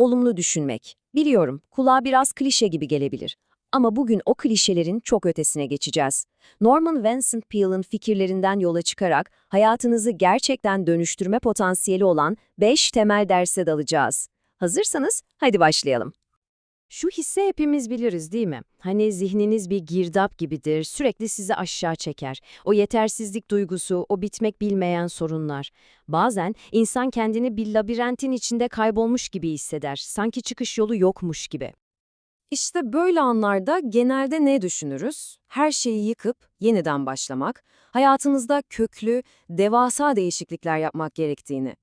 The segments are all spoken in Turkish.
olumlu düşünmek. Biliyorum, kulağa biraz klişe gibi gelebilir. Ama bugün o klişelerin çok ötesine geçeceğiz. Norman Vincent Peale'ın fikirlerinden yola çıkarak hayatınızı gerçekten dönüştürme potansiyeli olan 5 temel derse dalacağız. Hazırsanız hadi başlayalım. Şu hisse hepimiz biliriz değil mi? Hani zihniniz bir girdap gibidir, sürekli sizi aşağı çeker. O yetersizlik duygusu, o bitmek bilmeyen sorunlar. Bazen insan kendini bir labirentin içinde kaybolmuş gibi hisseder, sanki çıkış yolu yokmuş gibi. İşte böyle anlarda genelde ne düşünürüz? Her şeyi yıkıp yeniden başlamak, hayatınızda köklü, devasa değişiklikler yapmak gerektiğini.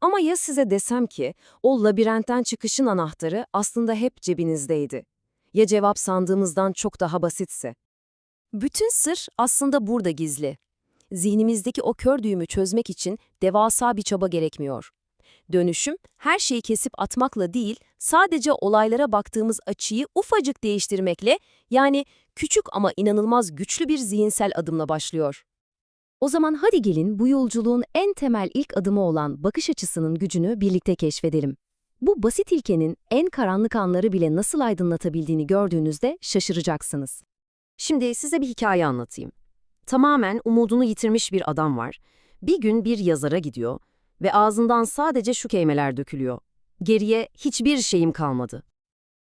Ama ya size desem ki o labirentten çıkışın anahtarı aslında hep cebinizdeydi? Ya cevap sandığımızdan çok daha basitse? Bütün sır aslında burada gizli. Zihnimizdeki o kör düğümü çözmek için devasa bir çaba gerekmiyor. Dönüşüm, her şeyi kesip atmakla değil, sadece olaylara baktığımız açıyı ufacık değiştirmekle, yani küçük ama inanılmaz güçlü bir zihinsel adımla başlıyor. O zaman hadi gelin bu yolculuğun en temel ilk adımı olan bakış açısının gücünü birlikte keşfedelim. Bu basit ilkenin en karanlık anları bile nasıl aydınlatabildiğini gördüğünüzde şaşıracaksınız. Şimdi size bir hikaye anlatayım. Tamamen umudunu yitirmiş bir adam var. Bir gün bir yazara gidiyor ve ağzından sadece şu kelimeler dökülüyor. Geriye hiçbir şeyim kalmadı.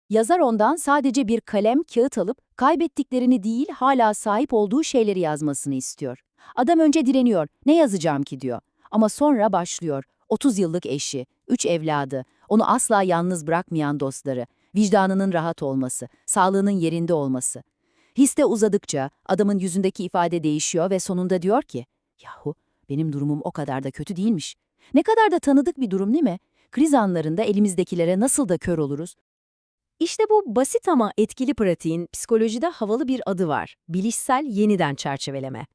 Yazar ondan sadece bir kalem, kağıt alıp kaybettiklerini değil hala sahip olduğu şeyleri yazmasını istiyor. Adam önce direniyor, ne yazacağım ki diyor. Ama sonra başlıyor. 30 yıllık eşi, 3 evladı, onu asla yalnız bırakmayan dostları, vicdanının rahat olması, sağlığının yerinde olması. Histe uzadıkça adamın yüzündeki ifade değişiyor ve sonunda diyor ki, yahu benim durumum o kadar da kötü değilmiş. Ne kadar da tanıdık bir durum değil mi? Kriz anlarında elimizdekilere nasıl da kör oluruz? İşte bu basit ama etkili pratiğin psikolojide havalı bir adı var. Bilişsel yeniden çerçeveleme.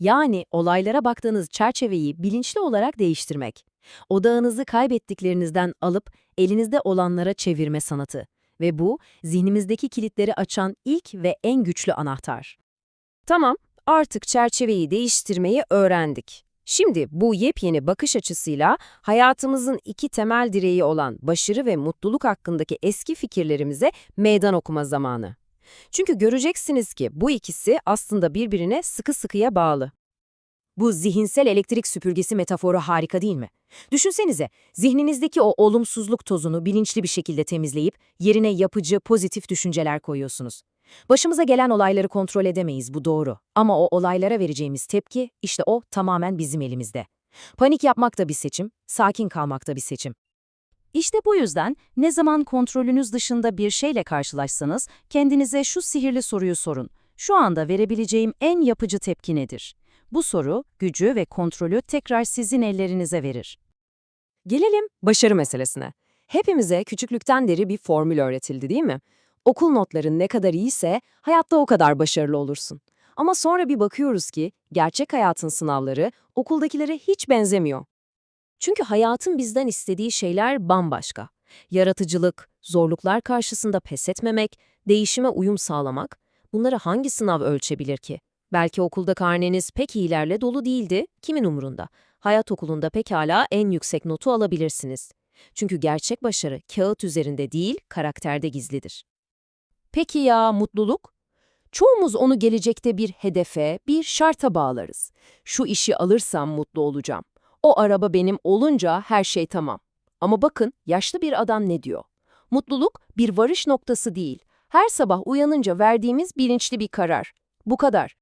Yani olaylara baktığınız çerçeveyi bilinçli olarak değiştirmek. Odağınızı kaybettiklerinizden alıp elinizde olanlara çevirme sanatı. Ve bu, zihnimizdeki kilitleri açan ilk ve en güçlü anahtar. Tamam, artık çerçeveyi değiştirmeyi öğrendik. Şimdi bu yepyeni bakış açısıyla hayatımızın iki temel direği olan başarı ve mutluluk hakkındaki eski fikirlerimize meydan okuma zamanı. Çünkü göreceksiniz ki bu ikisi aslında birbirine sıkı sıkıya bağlı. Bu zihinsel elektrik süpürgesi metaforu harika değil mi? Düşünsenize, zihninizdeki o olumsuzluk tozunu bilinçli bir şekilde temizleyip yerine yapıcı, pozitif düşünceler koyuyorsunuz. Başımıza gelen olayları kontrol edemeyiz, bu doğru. Ama o olaylara vereceğimiz tepki, işte o tamamen bizim elimizde. Panik yapmak da bir seçim, sakin kalmak da bir seçim. İşte bu yüzden ne zaman kontrolünüz dışında bir şeyle karşılaşsanız kendinize şu sihirli soruyu sorun. Şu anda verebileceğim en yapıcı tepki nedir? Bu soru gücü ve kontrolü tekrar sizin ellerinize verir. Gelelim başarı meselesine. Hepimize küçüklükten beri bir formül öğretildi değil mi? Okul notların ne kadar iyiyse hayatta o kadar başarılı olursun. Ama sonra bir bakıyoruz ki gerçek hayatın sınavları okuldakilere hiç benzemiyor. Çünkü hayatın bizden istediği şeyler bambaşka. Yaratıcılık, zorluklar karşısında pes etmemek, değişime uyum sağlamak, bunları hangi sınav ölçebilir ki? Belki okulda karneniz pek iyilerle dolu değildi, kimin umurunda? Hayat okulunda pekala en yüksek notu alabilirsiniz. Çünkü gerçek başarı kağıt üzerinde değil, karakterde gizlidir. Peki ya mutluluk? Çoğumuz onu gelecekte bir hedefe, bir şarta bağlarız. Şu işi alırsam mutlu olacağım. O araba benim olunca her şey tamam. Ama bakın yaşlı bir adam ne diyor? Mutluluk bir varış noktası değil. Her sabah uyanınca verdiğimiz bilinçli bir karar. Bu kadar.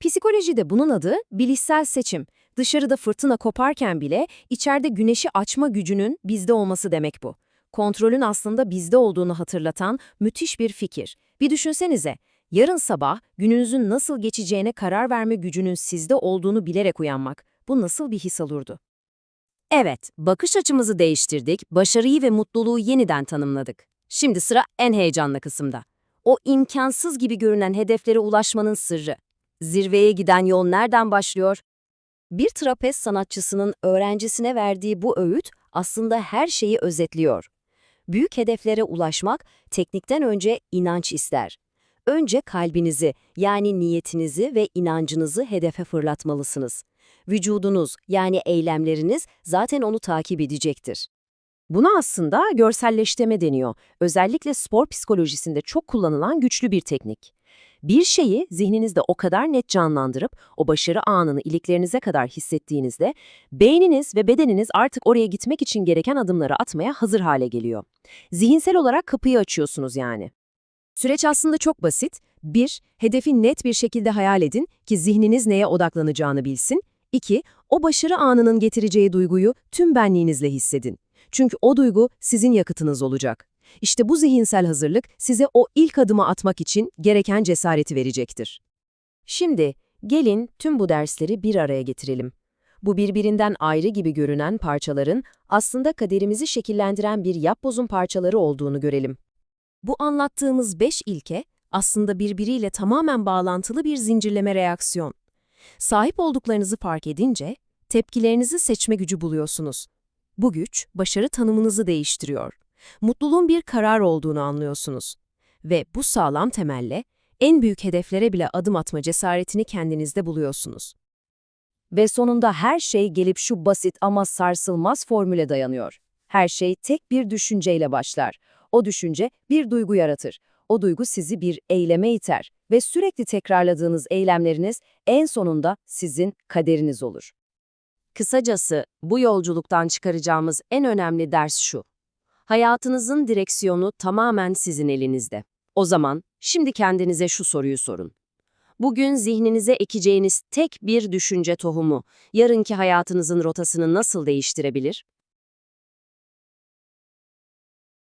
Psikolojide bunun adı bilişsel seçim. Dışarıda fırtına koparken bile içeride güneşi açma gücünün bizde olması demek bu. Kontrolün aslında bizde olduğunu hatırlatan müthiş bir fikir. Bir düşünsenize, yarın sabah gününüzün nasıl geçeceğine karar verme gücünün sizde olduğunu bilerek uyanmak. Bu nasıl bir his olurdu? Evet, bakış açımızı değiştirdik, başarıyı ve mutluluğu yeniden tanımladık. Şimdi sıra en heyecanlı kısımda. O imkansız gibi görünen hedeflere ulaşmanın sırrı. Zirveye giden yol nereden başlıyor? Bir trapez sanatçısının öğrencisine verdiği bu öğüt aslında her şeyi özetliyor. Büyük hedeflere ulaşmak teknikten önce inanç ister. Önce kalbinizi yani niyetinizi ve inancınızı hedefe fırlatmalısınız. Vücudunuz yani eylemleriniz zaten onu takip edecektir. Buna aslında görselleştirme deniyor. Özellikle spor psikolojisinde çok kullanılan güçlü bir teknik. Bir şeyi zihninizde o kadar net canlandırıp o başarı anını iliklerinize kadar hissettiğinizde beyniniz ve bedeniniz artık oraya gitmek için gereken adımları atmaya hazır hale geliyor. Zihinsel olarak kapıyı açıyorsunuz yani. Süreç aslında çok basit. 1. Hedefi net bir şekilde hayal edin ki zihniniz neye odaklanacağını bilsin. 2. O başarı anının getireceği duyguyu tüm benliğinizle hissedin. Çünkü o duygu sizin yakıtınız olacak. İşte bu zihinsel hazırlık size o ilk adımı atmak için gereken cesareti verecektir. Şimdi gelin tüm bu dersleri bir araya getirelim. Bu birbirinden ayrı gibi görünen parçaların aslında kaderimizi şekillendiren bir yapbozun parçaları olduğunu görelim. Bu anlattığımız beş ilke aslında birbiriyle tamamen bağlantılı bir zincirleme reaksiyon. Sahip olduklarınızı fark edince tepkilerinizi seçme gücü buluyorsunuz. Bu güç başarı tanımınızı değiştiriyor. Mutluluğun bir karar olduğunu anlıyorsunuz. Ve bu sağlam temelle en büyük hedeflere bile adım atma cesaretini kendinizde buluyorsunuz. Ve sonunda her şey gelip şu basit ama sarsılmaz formüle dayanıyor. Her şey tek bir düşünceyle başlar. O düşünce bir duygu yaratır. O duygu sizi bir eyleme iter ve sürekli tekrarladığınız eylemleriniz en sonunda sizin kaderiniz olur. Kısacası bu yolculuktan çıkaracağımız en önemli ders şu. Hayatınızın direksiyonu tamamen sizin elinizde. O zaman şimdi kendinize şu soruyu sorun. Bugün zihninize ekeceğiniz tek bir düşünce tohumu, yarınki hayatınızın rotasını nasıl değiştirebilir?